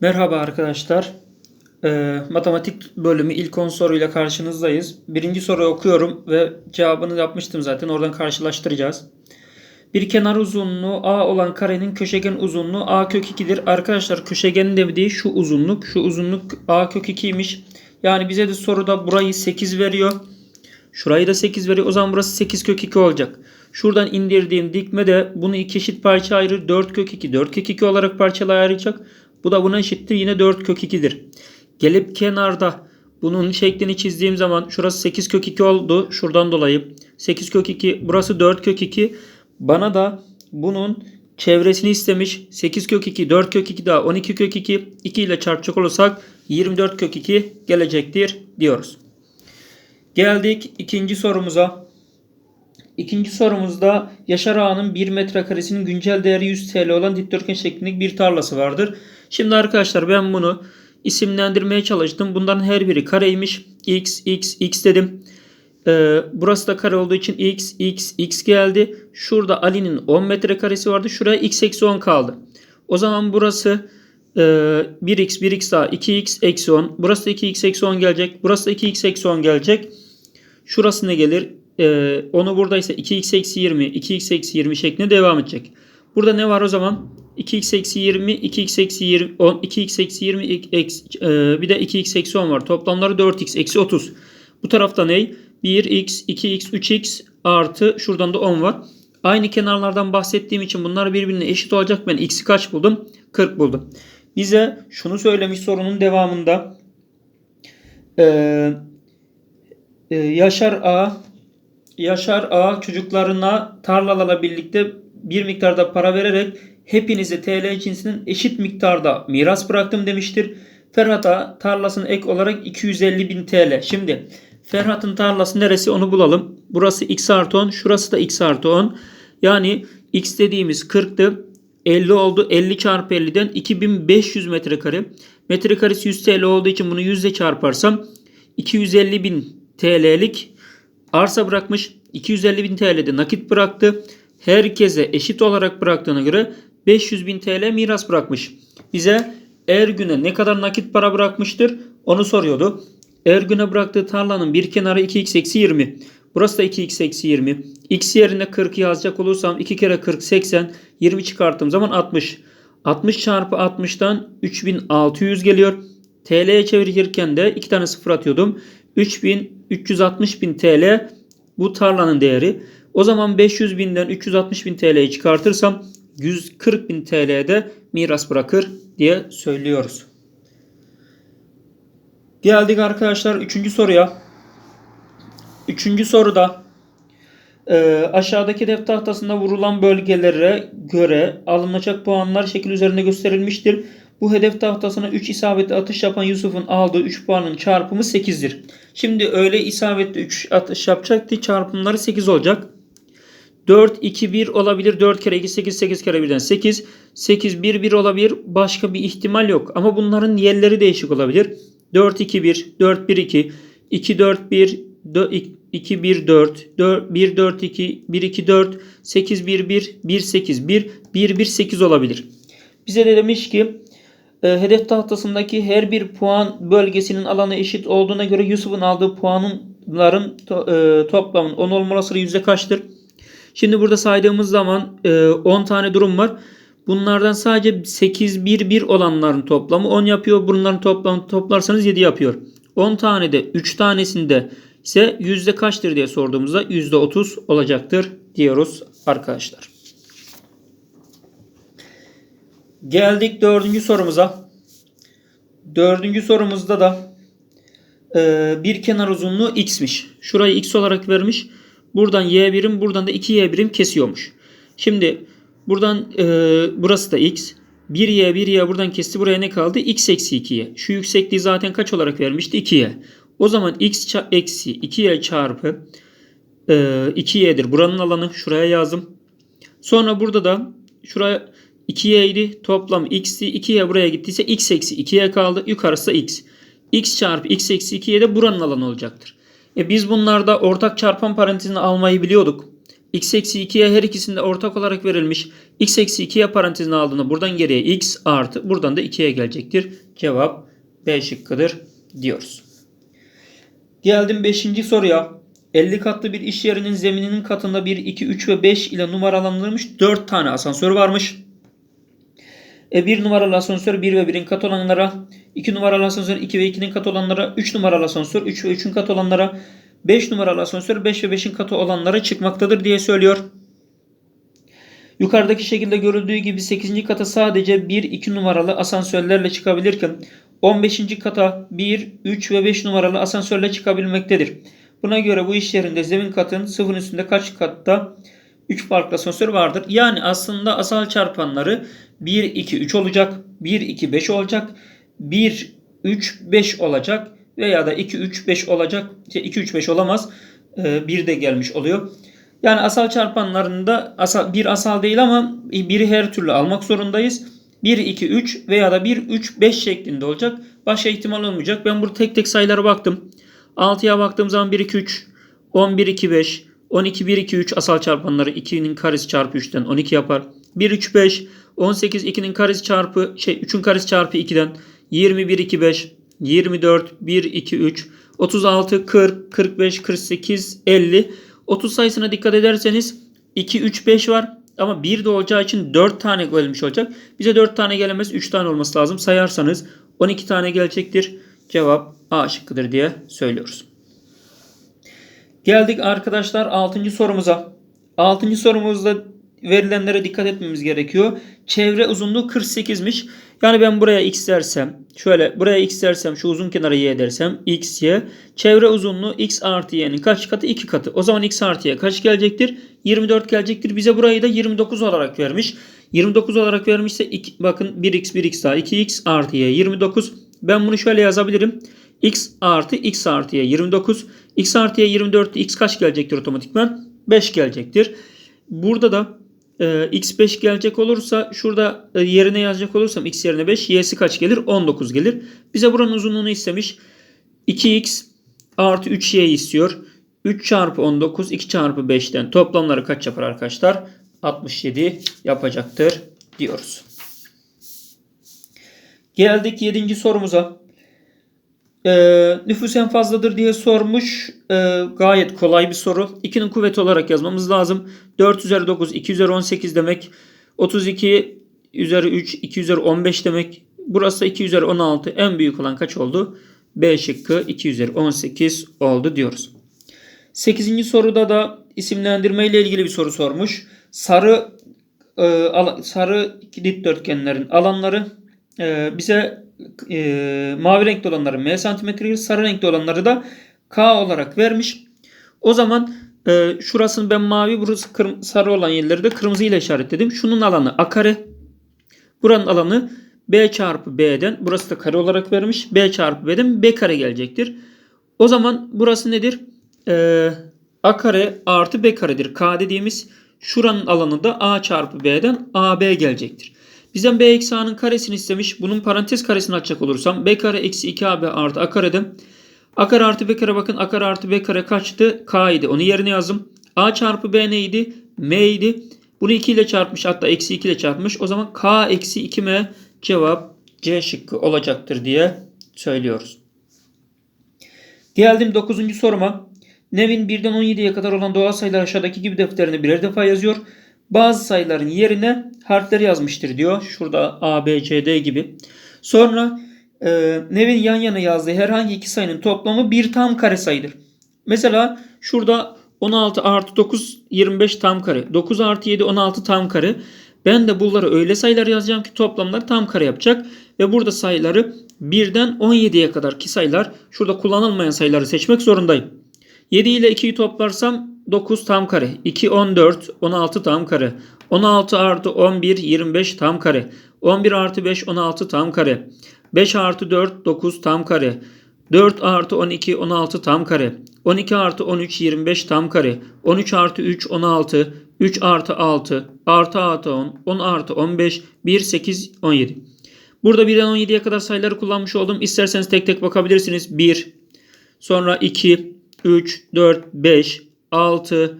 Merhaba arkadaşlar. Ee, matematik bölümü ilk 10 soruyla karşınızdayız. Birinci soruyu okuyorum ve cevabını yapmıştım zaten. Oradan karşılaştıracağız. Bir kenar uzunluğu A olan karenin köşegen uzunluğu A kök 2'dir. Arkadaşlar köşegenin dediği şu uzunluk. Şu uzunluk A kök 2'ymiş. Yani bize de soruda burayı 8 veriyor. Şurayı da 8 veriyor. O zaman burası 8 kök 2 olacak. Şuradan indirdiğim dikme de bunu iki eşit parça ayırır. 4 kök 2. 4 kök 2 olarak parçalara ayıracak. Bu da buna eşittir. Yine 4 kök 2'dir. Gelip kenarda bunun şeklini çizdiğim zaman şurası 8 kök 2 oldu. Şuradan dolayı 8 kök 2 burası 4 kök 2. Bana da bunun çevresini istemiş. 8 kök 2 4 kök 2 daha 12 kök 2 2 ile çarpacak olursak 24 kök 2 gelecektir diyoruz. Geldik ikinci sorumuza. İkinci sorumuzda Yaşar Ağa'nın 1 metrekaresinin güncel değeri 100 TL olan dikdörtgen şeklindeki bir tarlası vardır. Şimdi arkadaşlar ben bunu isimlendirmeye çalıştım. Bunların her biri kareymiş. X, X, X dedim. Ee, burası da kare olduğu için X, X, X geldi. Şurada Ali'nin 10 metrekaresi vardı. Şuraya X eksi 10 kaldı. O zaman burası e, 1X, 1X daha 2X eksi 10. Burası da 2X eksi 10 gelecek. Burası da 2X eksi 10 gelecek. Şurası ne gelir? Ee, onu buradaysa 2x eksi 20, 2x eksi 20 şeklinde devam edecek. Burada ne var o zaman? 2x eksi 20, 2x eksi 20, 10, 2x eksi 20, eksi, e, bir de 2x eksi 10 var. Toplamları 4x eksi 30. Bu tarafta ne? 1x, 2x, 3x artı şuradan da 10 var. Aynı kenarlardan bahsettiğim için bunlar birbirine eşit olacak. Ben x'i kaç buldum? 40 buldum. Bize şunu söylemiş sorunun devamında. Ee, e, Yaşar A Yaşar A çocuklarına tarlalarla birlikte bir miktarda para vererek hepinize TL cinsinin eşit miktarda miras bıraktım demiştir. Ferhat'a tarlasını ek olarak 250 bin TL. Şimdi Ferhat'ın tarlası neresi onu bulalım. Burası x artı 10. Şurası da x artı 10. Yani x dediğimiz 40'tı. 50 oldu. 50 çarpı 50'den 2500 metrekare. Metrekaresi 100 TL olduğu için bunu 100 ile çarparsam 250 bin TL'lik arsa bırakmış. 250 bin TL'de nakit bıraktı. Herkese eşit olarak bıraktığına göre 500 bin TL miras bırakmış. Bize Ergün'e ne kadar nakit para bırakmıştır onu soruyordu. Ergün'e bıraktığı tarlanın bir kenarı 2x eksi 20. Burası da 2x eksi 20. X yerine 40 yazacak olursam 2 kere 40 80. 20 çıkarttığım zaman 60. 60 çarpı 60'tan 3600 geliyor. TL'ye çevirirken de 2 tane sıfır atıyordum. 3360 bin TL bu tarlanın değeri. O zaman 500 binden 360 bin TL'yi çıkartırsam 140 bin TL'de miras bırakır diye söylüyoruz. Geldik arkadaşlar 3. soruya. 3. soruda e, aşağıdaki defter tahtasında vurulan bölgelere göre alınacak puanlar şekil üzerinde gösterilmiştir. Bu hedef tahtasına 3 isabetli atış yapan Yusuf'un aldığı 3 puanın çarpımı 8'dir. Şimdi öyle isabetli 3 atış yapacaktı. Çarpımları 8 olacak. 4, 2, 1 olabilir. 4 kere 2, 8, 8 kere 1'den 8. 8, 1, 1 olabilir. Başka bir ihtimal yok. Ama bunların yerleri değişik olabilir. 4, 2, 1, 4, 1, 2, 2, 4, 1, 2, 1, 4, 4 1, 4, 2, 1, 2, 4, 8, 1, 1, 1, 8, 1, 1, 1, 8 olabilir. Bize de demiş ki e, hedef tahtasındaki her bir puan bölgesinin alanı eşit olduğuna göre Yusuf'un aldığı puanların to, e, toplamın 10 olma yüzde kaçtır? Şimdi burada saydığımız zaman e, 10 tane durum var. Bunlardan sadece 8 1 1 olanların toplamı 10 yapıyor. Bunların toplamı toplarsanız 7 yapıyor. 10 tane de 3 tanesinde ise yüzde kaçtır diye sorduğumuzda yüzde 30 olacaktır diyoruz arkadaşlar. Geldik dördüncü sorumuza. Dördüncü sorumuzda da e, bir kenar uzunluğu x'miş. Şurayı x olarak vermiş. Buradan y birim buradan da 2y birim kesiyormuş. Şimdi buradan e, burası da x. 1y 1y buradan kesti. Buraya ne kaldı? x eksi 2y. Şu yüksekliği zaten kaç olarak vermişti? 2y. O zaman x eksi 2y çarpı e, 2y'dir. Buranın alanı şuraya yazdım. Sonra burada da şuraya 2y idi. Toplam x'ti. 2y buraya gittiyse x eksi 2y kaldı. Yukarısı da x. x çarpı x eksi 2y de buranın alanı olacaktır. E biz bunlarda ortak çarpan parantezini almayı biliyorduk. x eksi 2'ye her ikisinde ortak olarak verilmiş. x eksi 2'ye parantezine aldığında buradan geriye x artı buradan da 2'ye gelecektir. Cevap B şıkkıdır diyoruz. Geldim 5. soruya. 50 katlı bir iş yerinin zemininin katında 1, 2, 3 ve 5 ile numaralandırılmış 4 tane asansör varmış. E 1 numaralı asansör 1 ve 1'in kat olanlara, 2 numaralı asansör 2 ve 2'nin kat olanlara, 3 numaralı asansör 3 ve 3'ün kat olanlara, 5 numaralı asansör 5 ve 5'in katı olanlara çıkmaktadır diye söylüyor. Yukarıdaki şekilde görüldüğü gibi 8. kata sadece 1-2 numaralı asansörlerle çıkabilirken 15. kata 1, 3 ve 5 numaralı asansörle çıkabilmektedir. Buna göre bu iş yerinde zemin katın sıfırın üstünde kaç katta 3 farklı asansör vardır. Yani aslında asal çarpanları 1, 2, 3 olacak. 1, 2, 5 olacak. 1, 3, 5 olacak. Veya da 2, 3, 5 olacak. 2, 3, 5 olamaz. 1 de gelmiş oluyor. Yani asal çarpanlarında asal, bir asal değil ama biri her türlü almak zorundayız. 1, 2, 3 veya da 1, 3, 5 şeklinde olacak. Başka ihtimal olmayacak. Ben burada tek tek sayılara baktım. 6'ya baktığım zaman 1, 2, 3, 11, 2, 5, 12, 1, 2, 3 asal çarpanları 2'nin karesi çarpı 3'ten 12 yapar. 1, 3, 5, 18, 2'nin karesi çarpı şey 3'ün karesi çarpı 2'den 21, 2, 5, 24, 1, 2, 3, 36, 40, 45, 48, 50. 30 sayısına dikkat ederseniz 2, 3, 5 var. Ama 1 de olacağı için 4 tane gelmiş olacak. Bize 4 tane gelemez 3 tane olması lazım. Sayarsanız 12 tane gelecektir. Cevap A şıkkıdır diye söylüyoruz. Geldik arkadaşlar 6. sorumuza. 6. sorumuzda verilenlere dikkat etmemiz gerekiyor. Çevre uzunluğu 48'miş. Yani ben buraya x dersem, şöyle buraya x dersem, şu uzun kenara y dersem, x, y. Çevre uzunluğu x artı y'nin kaç katı? 2 katı. O zaman x artı y kaç gelecektir? 24 gelecektir. Bize burayı da 29 olarak vermiş. 29 olarak vermişse iki, bakın 1x 1x daha 2x artı y 29. Ben bunu şöyle yazabilirim. x artı x artı y 29. x artı y 24 x kaç gelecektir otomatikman? 5 gelecektir. Burada da e, x5 gelecek olursa şurada e, yerine yazacak olursam x yerine 5 y'si kaç gelir? 19 gelir. Bize buranın uzunluğunu istemiş. 2x artı 3y istiyor. 3 çarpı 19 2 çarpı 5'ten toplamları kaç yapar arkadaşlar? 67 yapacaktır diyoruz. Geldik 7. sorumuza. Ee, nüfus en fazladır diye sormuş. Ee, gayet kolay bir soru. 2'nin kuvveti olarak yazmamız lazım. 4 üzeri 9, 2 üzeri 18 demek. 32 üzeri 3, 2 üzeri 15 demek. Burası da 2 üzeri 16. En büyük olan kaç oldu? B şıkkı 2 üzeri 18 oldu diyoruz. 8. soruda da isimlendirme ile ilgili bir soru sormuş. Sarı e, sarı dikdörtgenlerin alanları e, bize e, mavi renkli olanları m santimetre, sarı renkli olanları da k olarak vermiş. O zaman e, şurasını ben mavi, burası kırm- sarı olan yerleri de kırmızı ile işaretledim. Şunun alanı a kare. Buranın alanı b çarpı b'den. Burası da kare olarak vermiş. b çarpı b'den b kare gelecektir. O zaman burası nedir? Ee, a kare artı b karedir. K dediğimiz şuranın alanı da a çarpı b'den ab gelecektir. Bizden b eksi a'nın karesini istemiş. Bunun parantez karesini açacak olursam b kare eksi 2ab artı a kareden. a kare artı b kare bakın a kare artı b kare kaçtı? k idi. Onu yerine yazdım. a çarpı b neydi? m idi. Bunu 2 ile çarpmış hatta eksi 2 ile çarpmış. O zaman k eksi 2m cevap C şıkkı olacaktır diye söylüyoruz. Geldim 9. soruma. Nevin 1'den 17'ye kadar olan doğal sayılar aşağıdaki gibi defterine birer defa yazıyor. Bazı sayıların yerine harfleri yazmıştır diyor. Şurada A, B, C, D gibi. Sonra e, Nevin yan yana yazdığı herhangi iki sayının toplamı bir tam kare sayıdır. Mesela şurada 16 artı 9 25 tam kare. 9 artı 7 16 tam kare. Ben de bunları öyle sayılar yazacağım ki toplamları tam kare yapacak. Ve burada sayıları 1'den 17'ye kadar ki sayılar şurada kullanılmayan sayıları seçmek zorundayım. 7 ile 2'yi toplarsam 9 tam kare. 2 14 16 tam kare. 16 artı 11 25 tam kare. 11 artı 5 16 tam kare. 5 artı 4 9 tam kare. 4 artı 12 16 tam kare. 12 artı 13 25 tam kare. 13 artı 3 16. 3 artı 6 artı artı 10. 10 artı 15. 1 8 17. Burada 1'den 17'ye kadar sayıları kullanmış oldum. İsterseniz tek tek bakabilirsiniz. 1 sonra 2 3 4 5 6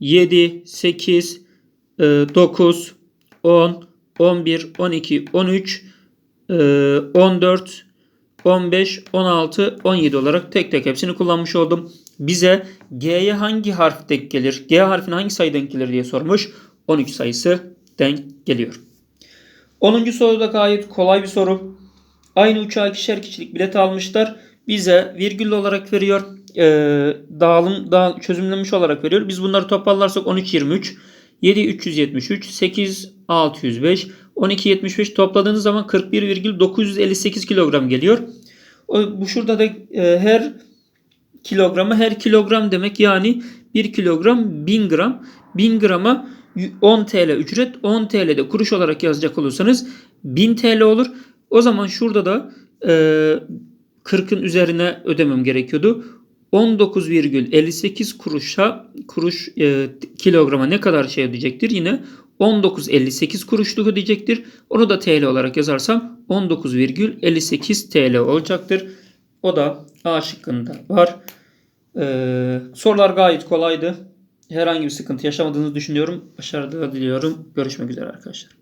7, 8, e, 9, 10, 11, 12, 13, e, 14, 15, 16, 17 olarak tek tek hepsini kullanmış oldum. Bize G'ye hangi harf denk gelir? G harfine hangi sayı denk gelir diye sormuş. 13 sayısı denk geliyor. 10. soruda gayet kolay bir soru. Aynı uçağa ikişer kişilik bilet almışlar. Bize virgül olarak veriyor. Ee, dağılım dağ, çözümlenmiş olarak veriyor. Biz bunları toparlarsak 13 23, 7 373, 8 605, 12 75 topladığınız zaman 41,958 kilogram geliyor. O, bu şurada da e, her kilogramı her kilogram demek yani 1 kilogram 1000 gram. 1000 grama 10 TL ücret 10 TL'de kuruş olarak yazacak olursanız 1000 TL olur. O zaman şurada da e, 40'ın üzerine ödemem gerekiyordu. 19,58 kuruşa kuruş e, kilograma ne kadar şey ödeyecektir? Yine 19,58 kuruşluk ödeyecektir. Onu da TL olarak yazarsam 19,58 TL olacaktır. O da A şıkkında var. Ee, sorular gayet kolaydı. Herhangi bir sıkıntı yaşamadığınızı düşünüyorum. Başarılar diliyorum. Görüşmek üzere arkadaşlar.